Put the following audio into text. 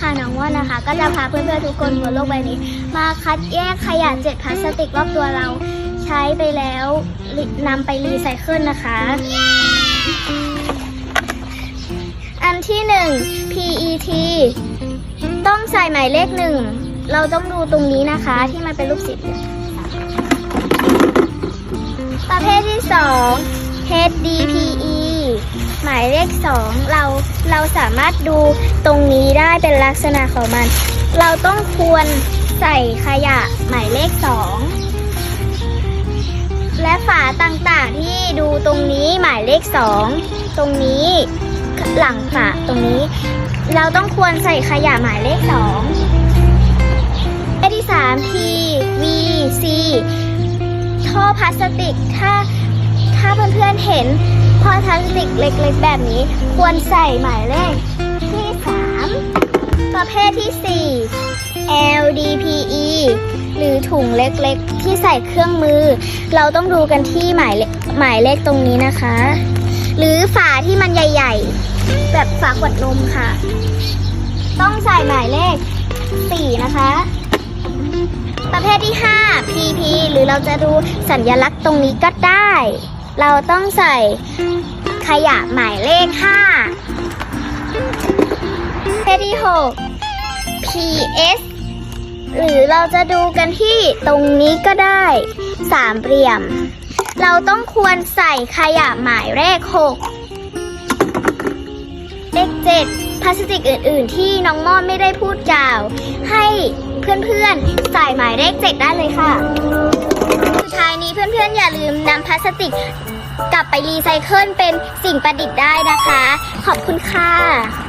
ค่ะน้องว่านนะคะ ก็จะพาเพื่อนๆทุกคนบนโลกใบนี้ มาคัดแยกขยะเจ็ดพลาสติกรอบตัวเราใช้ไปแล้วนำไปรีไซเคิลนะคะ อันที่หนึ่ง PET ต้องใส่หมายเลขหนึ่ง เราต้องดูตรงนี้นะคะที่มันเป็นรูปสิบประเภทที่สอง HDPE หมายเลขสองเราเราสามารถดูตรงนี้ได้เป็นลักษณะของมัน เราต้องควรใส่ขยะหมายเลขสองและฝาต่างๆที่ดูตรงนี้หมายเลขสองตรงนี้หลังฝาตรงนี้ เราต้องควรใส่ขยะหมายเลขสองอันที่สาม PVC ท่อพลาสติกถ้าถ้าเพื่อนๆเห็น ท่อพลาสติกเล็กๆแบบนี้ ควรใส่หมายเลขที่สามประเภทที่สี่ LDPE หรือถุงเล็กๆ ที่ใส่เครื่องมือ เราต้องดูกันที่หมายเลขหมายเลขตรงนี้นะคะ หรือฝาที่มันใหญ่ๆ แบบฝาขวดนมค่ะ ต้องใส่หมายเลข 4 นะคะประเภทที่ 5 PP หรือเราจะดูสัญลักษณ์ตรงนี้ก็ได้ เราต้องใส่ขยะหมายเลข 5เภทที่ 6 PS หรือเราจะดูกันที่ตรงนี้ก็ได้สามเหลี่ยม เราต้องควรใส่ขยะหมายเลข 6 เลข 7 พลาสติกอื่น ๆ ที่น้องม่อนไม่ได้พูดกล่าว ให้เพื่อน ๆ ใส่หมายเลข 7 ได้เลยค่ะ สุดท้ายนี้เพื่ อนๆอย่าลืมนำพลาสติกกลับไปรีไซเคิลเป็นสิ่งประดิษฐ์ได้นะคะ ขอบคุณค่ะ